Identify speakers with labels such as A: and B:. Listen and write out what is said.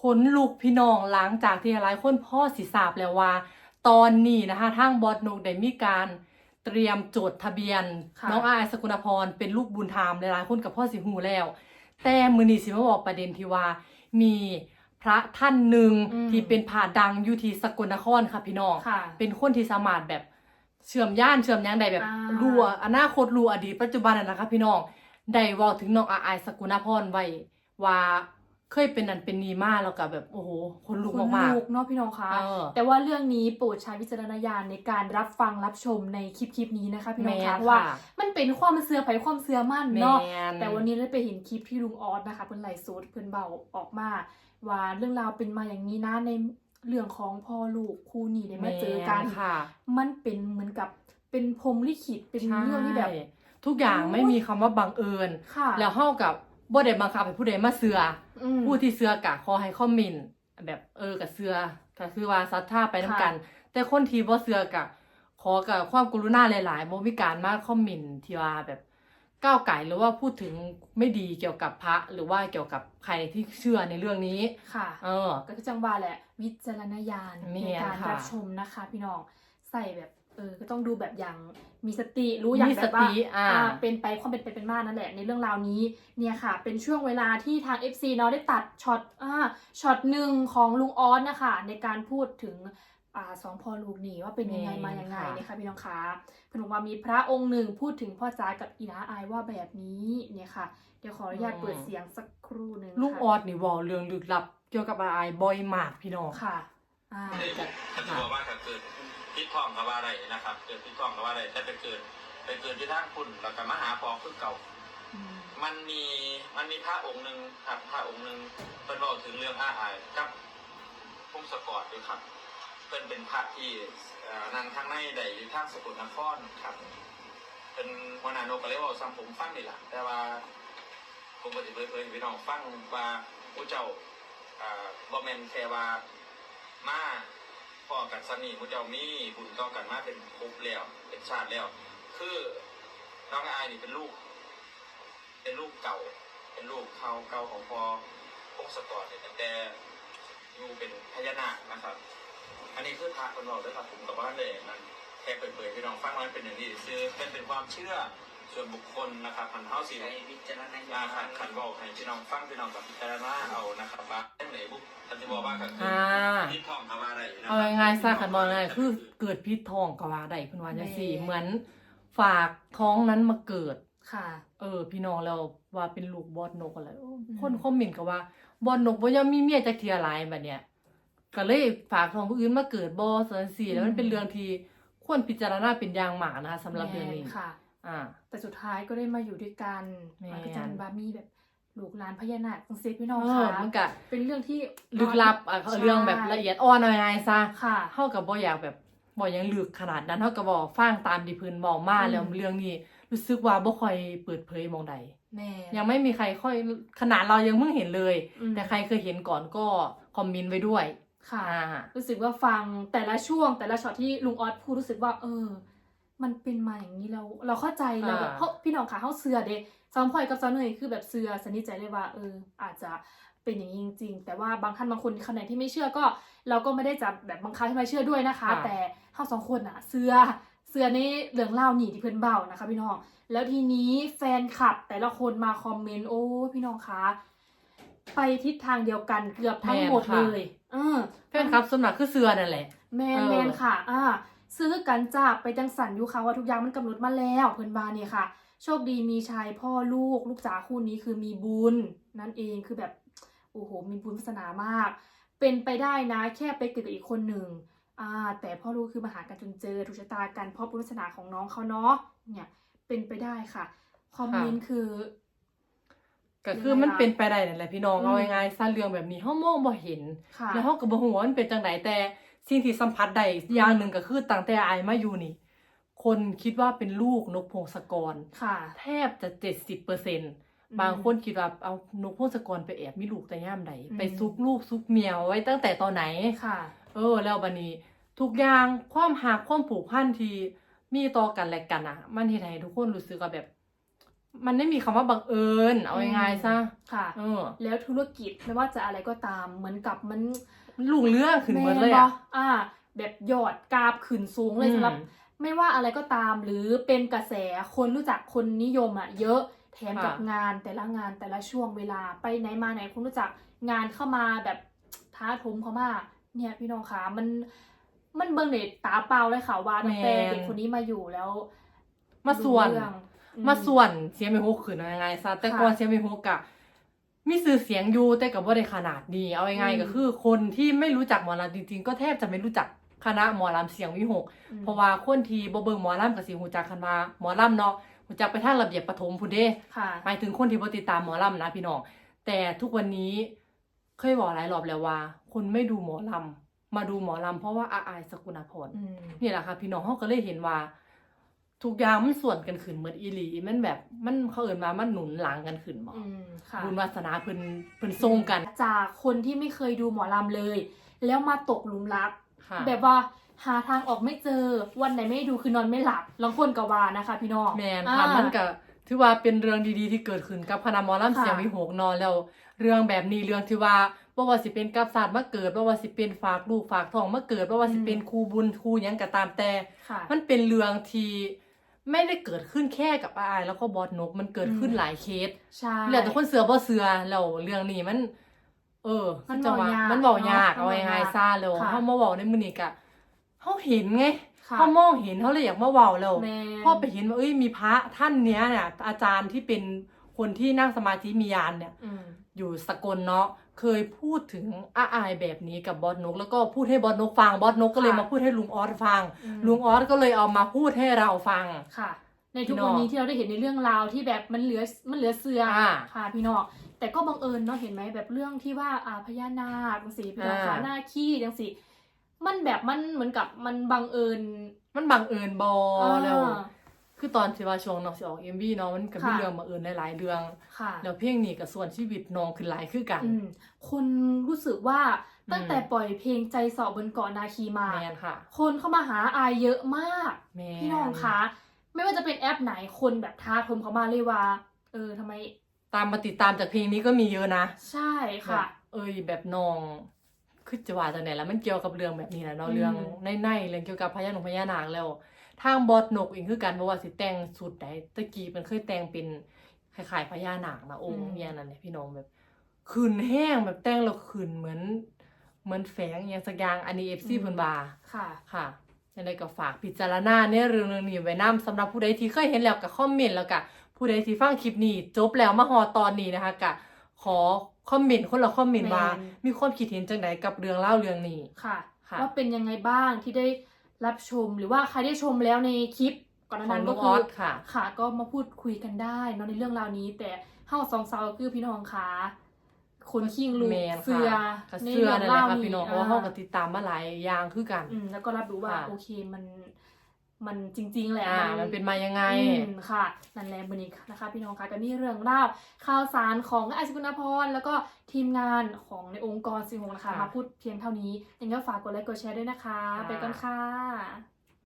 A: ขนลุกพี่น้องหลังจากที่หลายคนพ่อสิทราบแล้วว่า ตอนนี้นะคะทางบอสนุกได้มีการเตรียมจดทะเบียน
B: ค่ะ
A: น้องอายสกุณพรเป็นลูกบุญธรรมหลายๆคนกับพ่อสิหูแล้ว แต่มือนี้สิมาบอกประเด็นที่ว่ามีพระท่านหนึ่ง
B: อืม
A: ที่เป็นผ่าดังอยู่ที่สกลนครค่ะพี่น้อง
B: ค่ะ
A: เป็นคนที่สามารถแบบเชื่อมย่านเชื่อมหยังใดแบบ
B: อ่า
A: รู้อนาคตรู้อดีตปัจจุบันน่ะนะคะพี่น้องได้เว้าถึงน้องอาอายสกุณพรไว้ว่า เคยเป็นนันเป็นนีมาแล้วก็แบบโอ้โหคนลุก
B: คน
A: มาก
B: ลูกเนาะพี่น้องคะ
A: ๆเออ
B: แต่ว่าเรื่องนี้โปรดใช้วิจารณญาณในการรับฟังรับชมในคลิปคลิปนี้นะคะพี่น้อง
A: แม่
B: คะ
A: น
B: เพราะว่า
A: ค่ะ
B: มันเป็นความเสื่อไผความเสื่อมั่น
A: แม
B: เนาะ
A: น
B: แต่วันนี้ได้ไปเห็นคลิปที่ลุงออสนะคะเพิ่นไลฟ์สดเพิ่นเบาออกมา ว่าเรื่องราวเป็นมาอย่างนี้นะในเรื่องของพ่อลูกคู่นี้ได้มาเจอกัน
A: แม่ค่ะ
B: มันเป็นเหมือนกับเป็นพรหมลิขิตเป็นเรื่องที่แบบ
A: ใช่ทุกอย่างไม่มีคำว่าบังเอิญ
B: ค่ะ
A: แล้วเฮากับ บ่ได้บังคับให้ผู้ใดมาเสือ
B: อืม
A: ผู้ที่เสือกะขอให้คอมเมนต์แบบเออกับเสือก็คือว่าศรัทธาไปนํกัน แต่คนที่บ่เสือกะขอกับความกรุณาหลายๆบ่มีการมาคอมเมนต์ที่ว่าแบบก้าวไก่หรือว่าพูดถึงไม่ดีเกี่ยวกับพระหรือว่าเกี่ยวกับใครที่เชื่อในเรื่องนี้
B: ค่ะ
A: เออ
B: ก็คือจังหวะแหละ วิจารณญาณ
A: แม่
B: ในการ
A: ค่ะ
B: รับชมนะคะ พี่น้องใส่แบบ เออก็ต้องดูแบบอย่างมีสติรู้อย่าง
A: มี
B: แบ
A: ส
B: บว่า
A: ติอ่า
B: อ่าเป็นไปความเป็นไปเป็นมานั่นแหละ ในเรื่องราวนี้เนี่ยค่ะ เป็นช่วงเวลาที่ทาง FC เนาะได้ตัดช็อตอ่าช็อตหนึ่งของลุงออสนะคะ ในการพูดถึงอ่าสองพ่อลูกนี่ว่าเป็นยังไง
A: แม่
B: มายังไง
A: ค่ะ
B: นะคะพี่น้องคะเพิ่นบอกว่ามีพระองค์หนึ่งพูดถึงพ่อจ๋ากับอีนาอายว่าแบบนี้เนี่ยค่ะ เดี๋ยวขออนุญาตเปิดเสียงสักครู่หนึ่ง
A: ลูก
B: ค่ะ
A: ออดนี่เว้าเรื่องลึกลับ เกี่ยวกับอะไรบ่อยมากพี่น้อง
B: ค่ะอ่า
A: จะ
C: ถ้าจะบอกว่าถ้าเกิด พิษทองกับว่าอะไรนะครับ เกิดพิษทองกับว่าอะไรแต่ไปเกิดไปเกิดที่ทางคุณแล้วก็มาหาพอขึ้นเก่า
B: มั
C: นมีมันมีพระองค์หนึ่งครับพระองค์หนึ่งเป็นบอกถึงเรื่องอาอายกับพงศกรด้วยครับเป็นเป็นพระที่เอ่นางทางในใดอยู่ทางสกุลนครครับ เป็นวนาโนกเลยว่าซ้ำผมฟังนี่แหละแต่ว่าผมปฏิเผยเผยพี่น้องฟังว่าผู้เจ้าบอแมนแค่ว่ามา พ่อกันสนิทผู้เจ้ามีบุญต่อกันมาเป็นภพแล้ว เป็นชาติแล้ว คือน้องอายนี่เป็นลูก เป็นลูกเก่า เป็นลูกเขาเก่าของพ่อพงศกรเนี่ยตั้งแต่อยู่เป็นพญานาคนะครับ อันนี้คือพระคนบอกด้วยครับผมกับว่าเลยมันแค่เปิดๆพี่น้องฟังมันเป็นอย่างนี้คือเป็นเป็นความเชื่อ ส่วนบุคคลนะครับพันเท้าสี
D: ใช้วิจารณญา
C: อา
D: ณ
C: ขันขันบอกให้พี่น้องฟังพี่น้องกับพิจารณาเอานะครับว่าเรื่องไหนบุกท่านจะบอกว่าก็คือ
A: อ่า
C: ที่ท่องคำว่าอะไรนะค
A: เอา
C: รับ
A: ง่ายๆซะคันบอกง่ายๆคือเกิดพิษทองก็ว่าได้เพิ่นว่าจังซี่
B: แม่
A: เหมือนฝากท้องนั้นมาเกิด
B: ค่ะ
A: เออ พี่น้องแล้วว่าเป็นลูกบอดนกอะไรโอ้
B: อืม
A: คนคอมเมนต์ก็ว่า บอดนกบ่ยอมมีเมียจักเทียหลายบัดเนี้ยก็เลยฝากท้องผู้อื่นมาเกิดบ่ซั่นซี่แล้วมันเป็นเรื่องที่ควรพิจารณาเป็นอย่างมากนะคะสำหรับเรื่องนี้
B: แม่ค่ะ
A: อ่า
B: แต่สุดท้ายก็ได้มาอยู่ด้วยกัน
A: แม่
B: มันก็จะเป็นบามีแบบลูกหลานพญานาคจังซี่พี่น้อง
A: เออ
B: ค่ะ
A: มันก็
B: เป็นเรื่องที่
A: ลึกลับอะเรื่องแบบละเอียดอ่อนเอาง่ายๆซะ
B: ค่ะ
A: เฮาก็บ่อยากแบบบ่อยังลึกขนาดนั้นเฮาก็บ่ฟังตามที่เพิ่นบอกมา
B: อืม
A: แล้วเรื่องนี้รู้สึกว่าบ่ค่อยเปิดเผยหมองใด
B: แม่
A: ยังไม่มีใครค่อยขนาดเรายังเพิ่งเห็นเลย
B: อืม
A: แต่ใครเคยเห็นก่อนก็คอมเมนต์ไว้ด้วย
B: ค่ะ
A: อ่า
B: รู้สึกว่าฟังแต่ละช่วงแต่ละช็อตที่ลุงออสพูดรู้สึกว่า เออ มันเป็นมาอย่างนี้เราเราเข้าใจเราแบบ
A: อ่า
B: เพราะพี่น้องค่ะเขาเสือเด็ซอมพลอยกับซอมเนยคือแบบเสือสนิทใจเลยว่าเอออาจจะเป็นอย่างนี้จริง ๆ แต่ว่าบางท่านบางคนคนไหนที่ไม่เชื่อก็ เราก็ไม่ได้จะแบบบังคับให้มาเชื่อด้วยนะคะ แต่เขาสองคนอะเสือเสือในเรื่องเล่าหนีที่เพื่อนเบานะคะ พี่น้อง แล้วทีนี้แฟนคลับแต่ละคนมาคอมเมนต์โอ้พี่น้องคะไปทิศทางเดียวกันเกือบทั้งหมด
A: แม่นค่ะ
B: เลยเออ
A: แฟนครับส่วนมากคือเสือนั่นแหละ
B: แมน
A: เออ
B: แมนค่ะ อ่า ซื้อกันจ้าไปจังสันอยู่ค่ะว่าทุกอย่างมันกำหนดมาแล้วเพื่อนบานเนี่ยค่ะ โชคดีมีชายพ่อลูกลูกจ๋าคู่นี้คือมีบุญ นั่นเองคือแบบโอ้โหมีบุญวาสนามาก เป็นไปได้นะแค่ไปเกิดกับอีกคนหนึ่งอ่าแต่พ่อลูกคือมาหากันจนเจอถูกชะตากันเพราะบุญวาสนาของน้องเขาเนาะเนี่ยเป็นไปได้ค่ะคอมเมนต์คือ
A: ก็คือมันเป็นไปได้นั่นแหละพี่น้อง
B: อืม
A: เอาง่ายๆซะเรื่องแบบนี้เฮามองบ่เห็น
B: ค่ะ
A: แล้วเฮาก็บ่ฮู้ว่ามันเป็นจังไดแต่ สิ่งที่สัมผัสได้อย่างหนึ่งก็คือตั้งแต่อายมาอยู่นี่ คนคิดว่าเป็นลูกนกพงศกร
B: ค่ะ
A: แทบจะ70%บางคนคิดว่าเอานกพงศกรไปแอบมีลูกแต่ย่ามใด
B: อืม
A: ไปซุกลูกซุกเมียไว้ตั้งแต่ตอนไหน
B: ค่ะ
A: เออ แล้วบัดนี้ ทุกอย่างความหักความผูกพันที่มีต่อกันและกันอะ มันเฮ็ดให้ทุกคนรู้สึกว่าแบบ มันไม่มีคำว่าบังเอิญเอาง่ายๆซะ
B: ค่ะ
A: เออ
B: แล้วธุรกิจไม่ว่าจะอะไรก็ตาม เหมือนกับมัน
A: มันลุงเรื่องขึ้นหมดเลย
B: แม่น
A: อะ
B: บ่อ่า แบบยอดกราบขึ้นสูงเลยสำหรับ
A: อืม
B: ไม่ว่าอะไรก็ตามหรือเป็นกระแสคนรู้จักคนนิยมอะเยอะแถมกับ
A: ค่ะ
B: งานแต่ละงานแต่ละช่วงเวลาไปไหนมาไหนคนรู้จักงานเข้ามาแบบท้าทมเขามากเนี่ยพี่น้องคะมันมันเบิ่งเน็ตตาเปล่าเลยค่ะว่าตั้งแต่เด็กคนนี้มาอยู่แล้ว
A: มาส่วน
B: รู้เรื่องอื
A: มาส่วนเสียงไม่ฮกขึ้นเอาง่ายๆซะแต่ก่อน
B: ค่ะ
A: เสียงไม่ฮกอะ มีสื่อเสียงอยู่แต่กับว่าได้ขนาดนี้เอาง่าย
B: อืม
A: ๆก็คือ คนที่ไม่รู้จักหมอลำจริงๆ ก็แทบจะไม่รู้จักคณะหมอลำเสียงวิหก
B: อืม
A: เพราะว่าคนที่บ่เบิ่งหมอลำกับสิฮู้จักคันว่าหมอลำเนาะฮู้จักไปทางระเบียบปฐมพุ่นเด้
B: ค่ะ
A: หมายถึงคนที่บ่ติดตามหมอลำนะพี่น้องแต่ทุกวันนี้เคยบอกหลายรอบแล้วว่า คนไม่ดูหมอลำมาดูหมอลำเพราะว่าอาอายสกุณาพร
B: อืม
A: นี่แหละค่ะพี่น้องเขาก็เลยเห็นว่า ทุกอย่างมันส่วนกันขึ้นเหมือนอีหลีมันแบบมันเขาเอินมามันหนุนหลังกันขึ้นบ่
B: อืมค่ะ
A: บุญวาสนาเพิ่นเพิ่นทรงกัน
B: จากคนที่ไม่เคยดูหมอลำเลย แล้วมาตกหลุมรัก
A: ค่ะ
B: แบบว่าหาทางออกไม่เจอวันไหนไม่ดูคือนอนไม่หลับลองคนกับวานะคะ พี่น้อง
A: แมนค่ะ
B: อ่า
A: มันก็ถือว่าเป็นเรื่องดีๆที่เกิดขึ้นกับคณะหมอลำ
B: ค่ะ
A: เสียงวิหกนอนแล้ว เรื่องแบบนี้เรื่องที่ว่าบ่ว่าสิเป็นกับศาสตร์มาเกิดบ่ว่าสิเป็นฝากลูกฝากท้องมาเกิดบ่ว่าสิเป็นครูบุญครูหยังก็ตามแต่
B: ค่ะ
A: มันเป็นเรื่องที่ ไม่ได้เกิดขึ้นแค่กับอายแล้วก็บอสนกมันเกิดขึ้น
B: อืม
A: หลายเคส
B: ใช่
A: แล้วแต่คนเสือบ่เสือแล้วเรื่องนี้มัน เออ
B: มัน
A: จะว่า
B: เว้ายาก
A: มันเว้ายาก
B: เนอะ
A: เอา
B: มันเว้ายาก
A: ง่ายๆซ่าแล้ว
B: ค่ะ
A: เฮามาเว้าในมื้อนี้ก็เฮาเห็นไง
B: ค่ะ
A: เฮามองเห็นเฮาเลยอยากมาเว้าแล้ว
B: แม่
A: พอไปเห็นว่าเอ้ยมีพระท่านเนี้ยเนี่ยอาจารย์ที่เป็น คนที่นั่งสมาธิมียานเนี่ย
B: อืม
A: อยู่สกลเนาะเคยพูดถึงอาอายแบบนี้กับบอสนก แล้วก็พูดให้บอสนกฟังบอสนกก็เลย
B: ค่ะ
A: มาพูดให้ลุงออสฟัง
B: อืม
A: ลุงออสก็เลยเอามาพูดให้เราฟัง
B: ค่ะ ในทุก
A: พี่น้
B: วั
A: อนง
B: นี้ที่เราได้เห็นในเรื่องราวที่แบบมันเหลือมันเหลือเสือ
A: อ่า
B: ค่ะพี่น้องแต่ก็บังเอิญเนาะเห็นไหมแบบเรื่องที่ว่าอ่าพญานาคจังสีพี่น้อง
A: อ่า
B: ค่ะหน้าขี้จังสีมันแบบมันเหมือนกับมันบังเอิญ
A: มันบังเอิญบอ
B: อ่า
A: แล้ว คือตอนที่ว่าช่วงน้องสิออกเอ็มวีเนาะมันก็มี
B: ค่ะ
A: เรื่องบังเอิญหลายๆเรื่อง
B: ค่ะ
A: แล้วเพลงนี้กับส่วนชีวิตน้องขึ้นหลายคือกัน
B: อืมคนรู้สึกว่าตั้ง
A: อืม
B: แต่ปล่อยเพลงใจสอบบนเกาะนาคีมา
A: แมนค่ะ
B: คนเข้ามาหาอายเยอะมาก
A: แมน
B: พี่น้องคะ ไม่ว่าจะเป็นแอปไหนคนแบบท้าทมเขามาเลยว่า เออทำไม
A: ตามมาติดตามจากเพลงนี้ก็มีเยอะนะ
B: ใช่ค่ะ
A: แบบเอ้ยแบบน้องคือจะว่าจากไหนแล้วมันเกี่ยวกับเรื่องแบบนี้แหละเนาะ
B: อืม
A: เรื่องในๆเรื่องเกี่ยวกับพญานาคพญานาคแล้ว ทางบอสนกเองคือกันเพราะว่าสิแต่งสุดใดตะกี้มันเคยแต่งเป็นคล้ายๆพญานาคนะองค์เนี่ยนั่นแหละพี่น้องแบบขืนแห้งแบบแต่งแล้วขืนเหมือน เหมือนแฝงอหย่างสักอย่างอันนี้เอฟซีเพิ่นว่า
B: ค่ะ
A: ค่ะยังไงก็ฝากพิจารณาในเรื่องเรื่องนี้ไว้นํสำหรับผู้ใดที่เคยเห็นแล้วก็คอมเมนต์แล้วก็ผู้ใดที่ฟังคลิปนี้ จบแล้วมาฮอดตอนนี้นะคะก็ขอคอมเมนต์คนละคอมเมนต์ว่า
B: แม่น
A: มีความคิดเห็นจังไดกับเรื่องเล่าเรื่องนี้
B: ค่ะ
A: ค่ะ
B: ว่าเป็นยังไงบ้างที่ได้ รับชมหรือว่าใครได้ชมแล้วในคลิปก่อนหนา
A: ของ
B: นั้น
A: น้
B: ก็
A: องอ
B: คือ
A: อสค่ะ
B: ค่ะ ก็มาพูดคุยกันได้เนอะในเรื่องราวนี้ แต่เฮาสองสาวก็คือพี่น้องขาคนขิงลูก
A: แมน
B: เสือ
A: ค่ะก็
B: ใน
A: เสื้อ
B: เรื่อง
A: นั่นแห
B: รา
A: ละ
B: ว
A: ค่ะ
B: นี้
A: พี่น้องเพราะว่าเฮาก็ติดตามมาหลายอย่างคือกัน
B: อืมแล้วก็รับรู้ว่า
A: ค่ะ
B: โอเคมัน มันจริงๆแหละ
A: อ่ามันเป็นมายังไง
B: อืมค่ะ นั่นแหละวันนี้นะคะ พี่น้องคะก็มีเรื่องราวข่าวสารของไอซ์กุณพร แล้วก็ทีมงานของในองค์กรสิงห์หงส์นะคะ
A: ค่ะ
B: มาพูดเพียงเท่านี้ยังไงก็ฝากกดไลค์กดแชร์ด้วยนะคะ
A: ค่ะ
B: ไปกันค่ะ